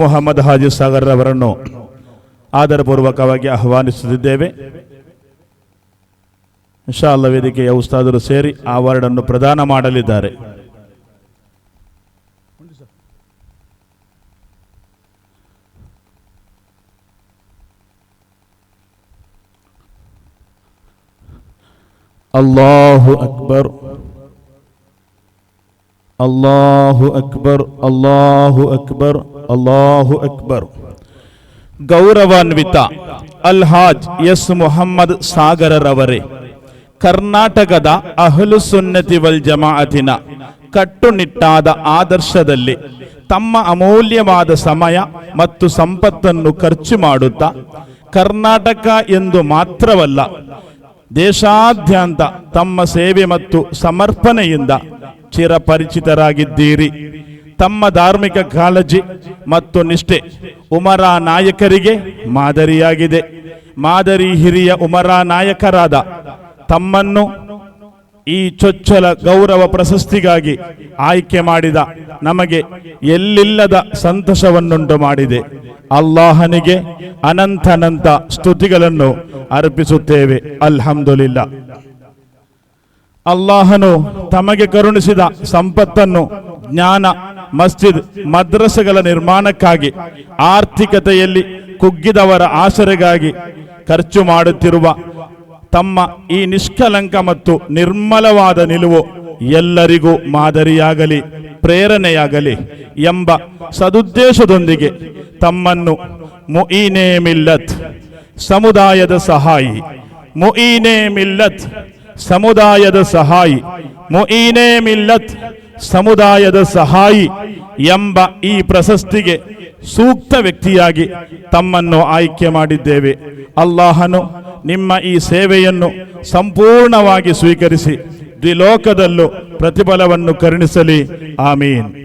ಮೊಹಮ್ಮದ್ ಹಾಜಿ ಸಾಗರ್ ಅವರನ್ನು ಆದರಪೂರ್ವಕವಾಗಿ ಆಹ್ವಾನಿಸುತ್ತಿದ್ದೇವೆ. ಅಲ್ಲ ವೇದಿಕೆಯ ಉಸ್ತಾದರು ಸೇರಿ ಆ ಅವಾರ್ಡ್ ಅನ್ನು ಪ್ರದಾನ ಮಾಡಲಿದ್ದಾರೆ. ಅಲ್ಲಾಹು ಅಕ್ಬರ್ ಅಲ್ಲಾಹು ಅಕ್ಬರ್ ಅಲ್ಲಾಹು ಅಕ್ಬರ್ ಅಲ್ಲಾಹು ಅಕ್ಬರ್ ಗೌರವಾನ್ವಿತ ಅಲ್ಹಾಜ್ ಎಸ್ ಮುಹಮ್ಮದ್ ಸಾಗರರವರೇ, ಕರ್ನಾಟಕದ ಅಹಲು ಸುನ್ನತಿ ವಲ್ ಜಮಾಅತಿನ ಕಟ್ಟುನಿಟ್ಟಾದ ಆದರ್ಶದಲ್ಲಿ ತಮ್ಮ ಅಮೂಲ್ಯವಾದ ಸಮಯ ಮತ್ತು ಸಂಪತ್ತನ್ನು ಖರ್ಚು ಮಾಡುತ್ತಾ ಕರ್ನಾಟಕ ಎಂದು ಮಾತ್ರವಲ್ಲ, ದೇಶಾದ್ಯಂತ ತಮ್ಮ ಸೇವೆ ಮತ್ತು ಸಮರ್ಪಣೆಯಿಂದ ಚಿರಪರಿಚಿತರಾಗಿದ್ದೀರಿ. ತಮ್ಮ ಧಾರ್ಮಿಕ ಕಾಳಜಿ ಮತ್ತು ನಿಷ್ಠೆ ಉಮರ ನಾಯಕರಿಗೆ ಮಾದರಿಯಾಗಿದೆ. ಮಾದರಿ ಹಿರಿಯ ಉಮರ ನಾಯಕರಾದ ತಮ್ಮನ್ನು ಈ ಚೊಚ್ಚಲ ಗೌರವ ಪ್ರಶಸ್ತಿಗಾಗಿ ಆಯ್ಕೆ ಮಾಡಿದ ನಮಗೆ ಎಲ್ಲಿಲ್ಲದ ಸಂತಸವನ್ನುಂಟು ಮಾಡಿದೆ. ಅಲ್ಲಾಹನಿಗೆ ಅನಂತನಂತ ಸ್ತುತಿಗಳನ್ನು ಅರ್ಪಿಸುತ್ತೇವೆ. ಅಲ್ಹಮ್ದುಲಿಲ್ಲ. ಅಲ್ಲಾಹನು ತಮಗೆ ಕರುಣಿಸಿದ ಸಂಪತ್ತನ್ನು, ಜ್ಞಾನ ಮಸ್ಜಿದ್ ಮದ್ರಸಗಳ ನಿರ್ಮಾಣಕ್ಕಾಗಿ, ಆರ್ಥಿಕತೆಯಲ್ಲಿ ಕುಗ್ಗಿದವರ ಆಸರೆಗಾಗಿ ಖರ್ಚು ಮಾಡುತ್ತಿರುವ ತಮ್ಮ ಈ ನಿಷ್ಕಲಂಕ ಮತ್ತು ನಿರ್ಮಲವಾದ ನಿಲುವು ಎಲ್ಲರಿಗೂ ಮಾದರಿಯಾಗಲಿ, ಪ್ರೇರಣೆಯಾಗಲಿ ಎಂಬ ಸದುದ್ದೇಶದೊಂದಿಗೆ ತಮ್ಮನ್ನು ಮುಯಿನೇ ಮಿಲ್ಲತ್ ಸಮುದಾಯದ ಸಹಾಯಿ, ಮುಯಿನೇ ಮಿಲ್ಲತ್ ಸಮುದಾಯದ ಸಹಾಯಿ, ಮುಯಿನೇ ಮಿಲ್ಲತ್ ಸಮುದಾಯದ ಸಹಾಯಿ ಎಂಬ ಈ ಪ್ರಶಸ್ತಿಗೆ ಸೂಕ್ತ ವ್ಯಕ್ತಿಯಾಗಿ ತಮ್ಮನ್ನು ಆಯ್ಕೆ ಮಾಡಿದ್ದೇವೆ. ಅಲ್ಲಾಹನು ನಿಮ್ಮ ಈ ಸೇವೆಯನ್ನು ಸಂಪೂರ್ಣವಾಗಿ ಸ್ವೀಕರಿಸಿ ದ್ವಿಲೋಕದಲ್ಲೂ ಪ್ರತಿಫಲವನ್ನು ಕರುಣಿಸಲಿ. ಆಮೀನ್.